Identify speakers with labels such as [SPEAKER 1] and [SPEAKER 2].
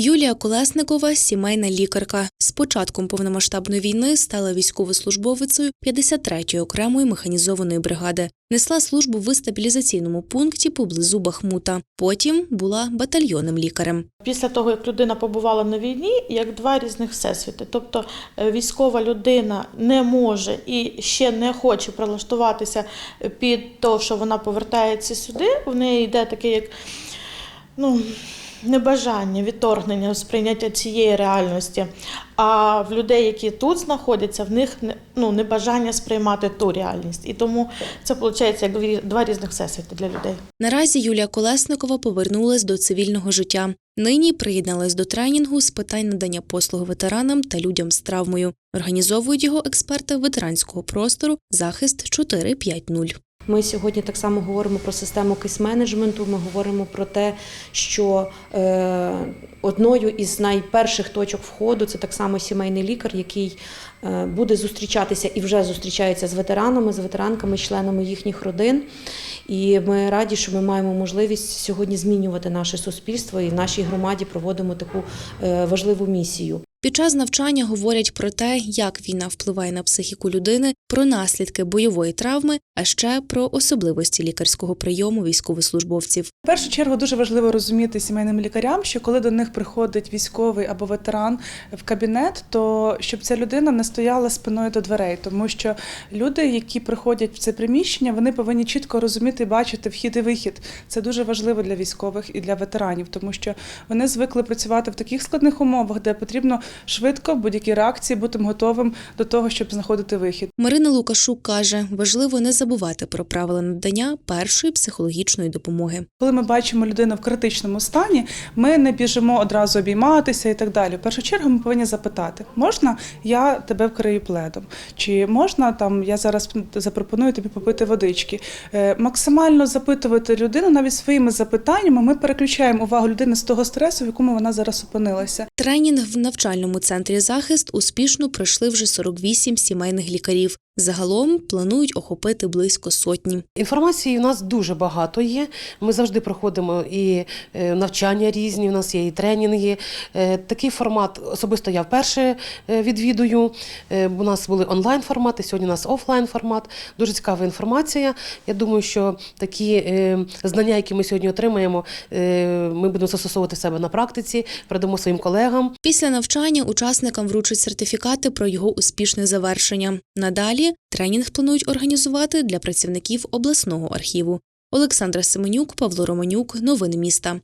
[SPEAKER 1] Юлія Колесникова сімейна лікарка. З початком повномасштабної війни стала військовослужбовицею 53-ї окремої механізованої бригади. Несла службу в стабілізаційному пункті поблизу Бахмута. Потім була батальйонним лікарем.
[SPEAKER 2] Після того, як людина побувала на війні, як два різних всесвіти. Тобто е, військова людина не може і ще не хоче прилаштуватися під те, що вона повертається сюди. В неї йде таке, як ну, небажання, відторгнення сприйняття цієї реальності. А в людей, які тут знаходяться, в них ну, небажання сприймати ту реальність. І тому це виходить як два різних всесвіти для людей.
[SPEAKER 1] Наразі Юлія Колесникова повернулась до цивільного життя. Нині приєдналась до тренінгу з питань надання послуг ветеранам та людям з травмою. Організовують його експерти ветеранського простору Захист 450.
[SPEAKER 3] Ми сьогодні так само говоримо про систему кейс-менеджменту. Ми говоримо про те, що е, одною із найперших точок входу це так само сімейний лікар, який е, буде зустрічатися і вже зустрічається з ветеранами, з ветеранками, членами їхніх родин. І ми раді, що ми маємо можливість сьогодні змінювати наше суспільство і в нашій громаді проводимо таку е, важливу місію.
[SPEAKER 1] Під час навчання говорять про те, як війна впливає на психіку людини, про наслідки бойової травми, а ще про особливості лікарського прийому військовослужбовців.
[SPEAKER 4] В першу чергу дуже важливо розуміти сімейним лікарям, що коли до них приходить військовий або ветеран в кабінет, то щоб ця людина не стояла спиною до дверей, тому що люди, які приходять в це приміщення, вони повинні чітко розуміти і бачити вхід і вихід. Це дуже важливо для військових і для ветеранів, тому що вони звикли працювати в таких складних умовах, де потрібно швидко будь-якій реакції бути готовим до того, щоб знаходити вихід.
[SPEAKER 1] Марина Лукашук каже, важливо не забувати про правила надання першої психологічної допомоги.
[SPEAKER 4] Коли ми бачимо людину в критичному стані, ми не біжимо одразу обійматися і так далі. В першу чергу ми повинні запитати: можна я тебе вкрию пледом? Чи можна там я зараз запропоную тобі попити водички? Е, Максимально запитувати людину навіть своїми запитаннями. Ми переключаємо увагу людини з того стресу, в якому вона зараз опинилася.
[SPEAKER 1] Тренінг в навчальному центрі захист успішно пройшли вже 48 сімейних лікарів. Загалом планують охопити близько сотні.
[SPEAKER 5] Інформації у нас дуже багато є. Ми завжди проходимо і е, навчання різні, у нас є і тренінги. Е, Такий формат особисто я вперше е, відвідую. У нас були онлайн формати, сьогодні у нас офлайн формат. Дуже цікава інформація. Я думаю, що такі знання, які ми сьогодні отримаємо, ми будемо застосовувати себе на практиці, передамо своїм колегам.
[SPEAKER 1] Після навчання учасникам вручать сертифікати про його успішне завершення. Надалі тренінг планують організувати для працівників обласного архіву. Олександра Семенюк, Павло Романюк. Новини міста.